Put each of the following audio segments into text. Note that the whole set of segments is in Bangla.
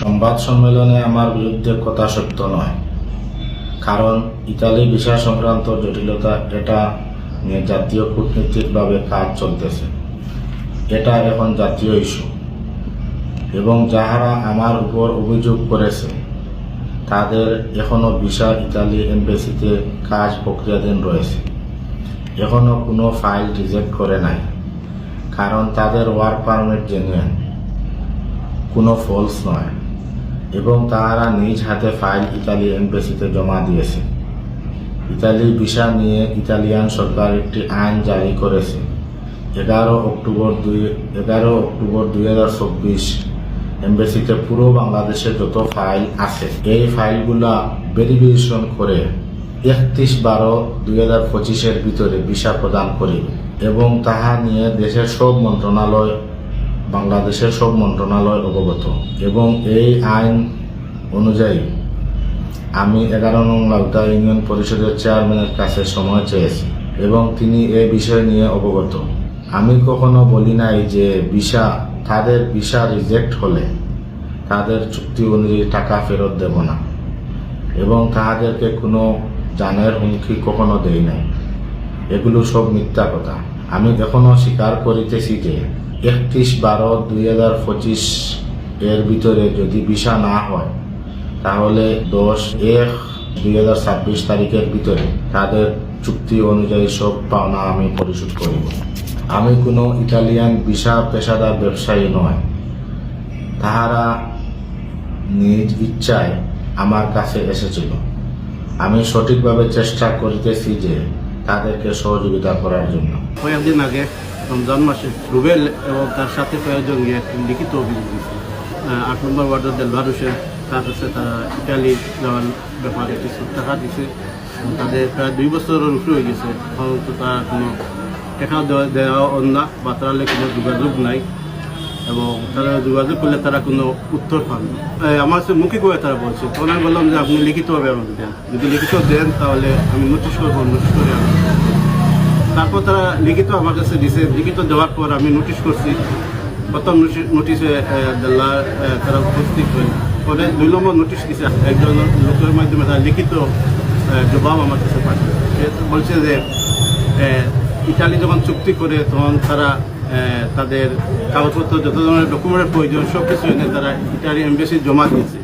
সংবাদ সম্মেলনে আমার বিরুদ্ধে কথা সত্য নয়। কারণ ইতালি ভিসা সংক্রান্ত জটিলতা এটা নিয়ে জাতীয় কূটনীতিকভাবে কাজ চলতেছে। এটা এখন জাতীয় ইস্যু। এবং যাহারা আমার উপর অভিযোগ করেছে, তাদের এখনও ভিসা ইতালি এমবেসিতে কাজ প্রক্রিয়াধীন রয়েছে। এখনও কোনো ফাইল রিজেক্ট করে নাই, কারণ তাদের ওয়ার্ক পারমিট জেনুয়েন কোনো ফলস নয়। এবং তাহারা নিজ হাতে ফাইল ইতালি এমবেসিতে জমা দিয়েছে। ইতালি ভিসা নিয়ে ইতালিয়ান সরকার একটি আইন জারি করেছে। এগারো অক্টোবর দুই, এগারো অক্টোবর দুই হাজার চব্বিশ এমবেসিতে পুরো বাংলাদেশে যত ফাইল আছে, এই ফাইলগুলা ভেরিফিকেশন করে একত্রিশ বারো দুই হাজার পঁচিশের ভিতরে ভিসা প্রদান করিবে এবং তাহা নিয়ে দেশের সব মন্ত্রণালয় বাংলাদেশের সব মন্ত্রণালয় অবগত এবং এই আইন অনুযায়ী আমি এগারো নং লাউতা ইউনিয়ন পরিষদের চেয়ারম্যানের কাছে সময় চেয়েছি এবং তিনি এ বিষয় নিয়ে অবগত। আমি কখনো বলি নাই যে ভিসা, তাদের ভিসা রিজেক্ট হলে তাদের চুক্তি অনুযায়ী টাকা ফেরত দেব না এবং তাহাদেরকে কোনো জানের হুমকি কখনো দেই নাই। এগুলো সব মিথ্যা কথা। আমি এখনও স্বীকার করিতেছি যে একত্রিশ বারো দুই হাজার পঁচিশ এর ভিতরে যদি ভিসা না হয়, তাহলে দশ এক দুই হাজার ছাব্বিশ তারিখের ভিতরে তাদের চুক্তি অনুযায়ী সব পাওনা আমি পরিশোধ করিব। আমি কোনো ইটালিয়ান ভিসা পেশাদার ব্যবসায়ী নয়। তাহারা নিজ ইচ্ছায় আমার কাছে এসেছিল। আমি সঠিকভাবে চেষ্টা করিতেছি যে তাদেরকে সহযোগিতা করার জন্য। কয়েকদিন আগে রমজান মাসে রুবেল এবং তার সাথে কয়েকজন একটি লিখিত অভিযোগ দিয়েছে। আহ, আট নম্বর ওয়ার্ডের দেলবার হোসেন তার কাছে তারা ইটালি যাওয়ার ব্যাপারে কিছু টাকা দিছে তাদের প্রায় দুই বছরের উপরে হয়ে গেছে। তো তারা কোনো টাকা দেওয়া দেওয়া না বা তারা কোনো যোগাযোগ নাই। এবং তারা যোগাযোগ করলে তারা কোনো উত্তর পান আমার কাছে মুখে করে তারা বলছে। তখন আমি বললাম যে, আপনি লিখিতভাবে আমাকে দেন। যদি লিখিত দেন, তাহলে আমি নোটিশ করব, নোটিশ করে আমি তারপর তারা লিখিত আমার কাছে দিছে। লিখিত দেওয়ার পর আমি নোটিশ করছি। প্রথম নোটিশ- তারা উপস্থিত হই পরে দুই নম্বর নোটিশ দিছে। একজন লোকের মাধ্যমে তারা লিখিত জবাব আমার কাছে পাঠিয়ে সে বলছে যে ইটালি যখন চুক্তি করে, তখন তারা তাদের কাগজপত্র, যত ধরনের ডকুমেন্টের প্রয়োজন সব কিছু এনে তারা ইটালি এমবেসি জমা দিয়েছে।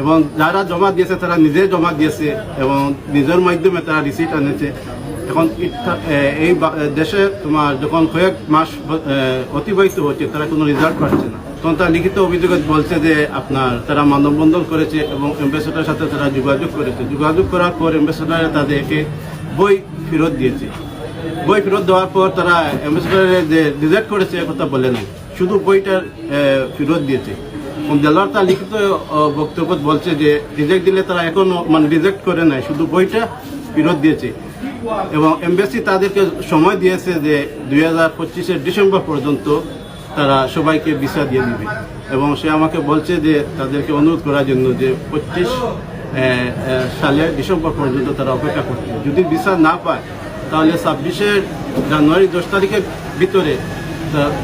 এবং যারা জমা দিয়েছে, তারা নিজে জমা দিয়েছে এবং নিজের মাধ্যমে তারা রিসিট আনেছে। এখন এই দেশে তোমার যখন কয়েক মাস অতিবাহিত হচ্ছে, তারা কোনো রেজাল্ট পাচ্ছে না। তখন তারা লিখিত অভিযোগে বলছে যে, আপনার তারা মানববন্ধন করেছে এবং অ্যাম্বাসেডারের সাথে তারা যোগাযোগ করেছে। যোগাযোগ করার পর অ্যাম্বাসেডার তাদেরকে বই ফেরত দিয়েছে। বই ফেরত দেওয়ার পর তারা রিজেক্ট করেছে কথা বলে নাই। শুধু বইটার ফেরত দিয়েছে। দেলোয়ার তার লিখিত বক্তব্য বলছে যে, রিজেক্ট দিলে তারা এখনও মানে রিজেক্ট করে নাই, শুধু বইটা ফেরত দিয়েছে। এবং এমবেসি তাদেরকে সময় দিয়েছে যে, দুই হাজার পঁচিশের ডিসেম্বর পর্যন্ত তারা সবাইকে ভিসা দিয়ে দিবে। এবং সে আমাকে বলছে যে, তাদেরকে অনুরোধ করার জন্য যে, পঁচিশ সালে ডিসেম্বর পর্যন্ত তারা অপেক্ষা করছে। যদি ভিসা না পায় তাহলে ছাব্বিশে জানুয়ারি দশ তারিখের ভিতরে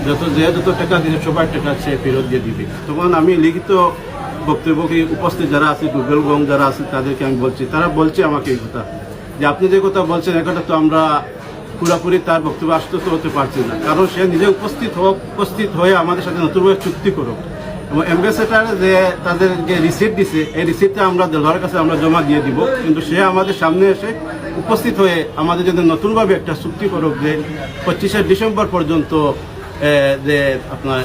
যত যে যত টাকা দিলে সবার টাকা সে ফেরত দিয়ে দিবে। তখন আমি লিখিত বক্তব্যকে উপস্থিত যারা আছে গুগলগং যারা আছে, তাদেরকে আমি বলছি, তারা বলছে আমাকে এই কথা। যে আপনি যে কথা বলছেন এ কথা তো আমরা পুরোপুরি তার বক্তব্য আশ্বস্ত হতে পারছি না। কারণ সে নিজে উপস্থিত হোক, উপস্থিত হয়ে আমাদের সাথে নতুনভাবে চুক্তি করুক। এবং অ্যাম্বাসেডার যে তাদের যে রিসিপ্ট দিছে, এই রিসিপ্টটা আমরা দেলোয়ার কাছে আমরা জমা দিয়ে দিব। কিন্তু সে আমাদের সামনে এসে উপস্থিত হয়ে আমাদের যদি নতুনভাবে একটা চুক্তি করুক যে পঁচিশে ডিসেম্বর পর্যন্ত যে আপনার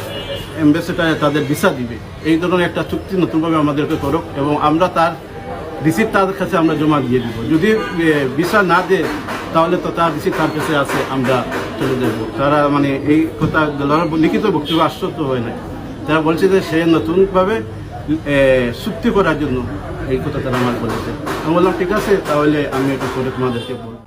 অ্যাম্বাসেডার তাদের ভিসা দিবে। এই ধরনের একটা চুক্তি নতুনভাবে আমাদেরকে করুক এবং আমরা তার রিসিপ্ট তাদের কাছে আমরা জমা দিয়ে দিব। যদি ভিসা না দেয়, তাহলে তো তার রিসিপ্ট তার কাছে আছে, আমরা চলে যাব। তারা মানে এই কথা লিখিত বক্তব্য আশ্বস্ত হয় না তারা বলছে যে সে নতুনভাবে সুক্তি করার জন্য এই কথা তারা আমার বলেছে। আমি বললাম, ঠিক আছে, তাহলে আমি এটা করে তোমাদেরকে বলব।